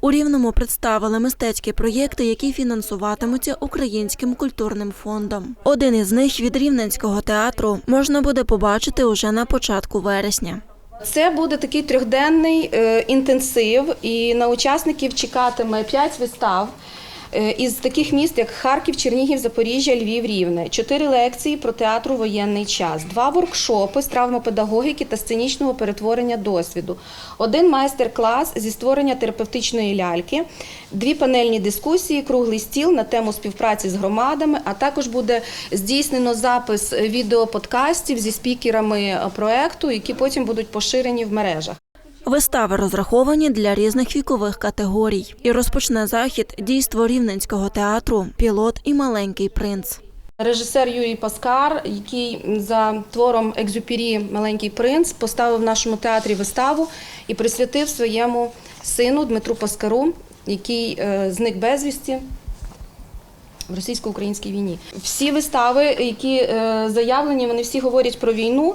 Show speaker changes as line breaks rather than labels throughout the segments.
У Рівному представили мистецькі проєкти, які фінансуватимуться Українським культурним фондом. Один із них від Рівненського театру можна буде побачити уже на початку вересня.
Це буде такий трьохденний е, інтенсив, і на учасників чекатиме п'ять вистав. Е, Із таких міст, як Харків, Чернігів, Запоріжжя, Львів, Рівне, чотири лекції про театр у воєнний час, два воркшопи з травмопедагогіки та сценічного перетворення досвіду, один майстер-клас зі створення терапевтичної ляльки, дві панельні дискусії, круглий стіл на тему співпраці з громадами. А також буде здійснено запис відеоподкастів зі спікерами проекту, які потім будуть поширені в мережах.
Вистави розраховані для різних вікових категорій. І розпочне захід дійство Рівненського театру Пілот і маленький принц.
Режисер Юрій Паскар, який за твором Екзюпері Маленький принц поставив в нашому театрі виставу і присвятив своєму сину Дмитру Паскару, який е, зник безвісті. В російсько-українській війні всі вистави, які е, заявлені, вони всі говорять про війну,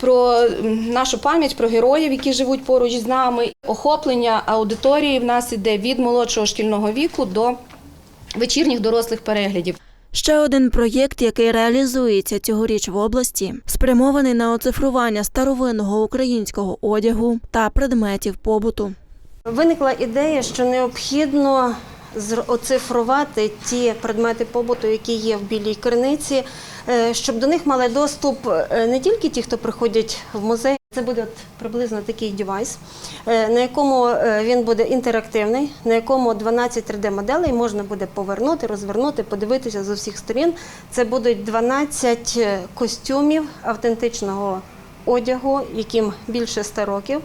про нашу пам'ять, про героїв, які живуть поруч з нами. Охоплення аудиторії в нас іде від молодшого шкільного віку до вечірніх дорослих переглядів.
Ще один проєкт, який реалізується цьогоріч в області, спрямований на оцифрування старовинного українського одягу та предметів побуту.
Виникла ідея, що необхідно оцифрувати ті предмети побуту, які є в білій криниці, е, щоб до них мали доступ е, не тільки ті, хто приходять в музей. Це буде от приблизно такий девайс, е, на якому він буде інтерактивний, на якому 12 3D-моделей можна буде повернути, розвернути, подивитися з усіх сторін. Це будуть 12 костюмів автентичного одягу, яким більше 100 років.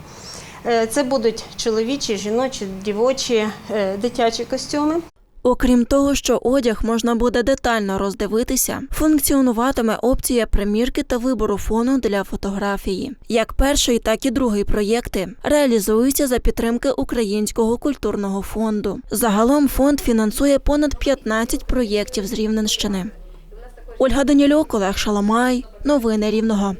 Е, Це будуть чоловічі, жіночі, дівочі, е, дитячі костюми.
Окрім того, що одяг можна буде детально роздивитися, функціонуватиме опція примірки та вибору фону для фотографії. Як перший, так і другий проєкти реалізуються за підтримки Українського культурного фонду. Загалом фонд фінансує понад 15 проєктів з Рівненщини. Ольга Данілюк, Олег Шаламай. Новини Рівного.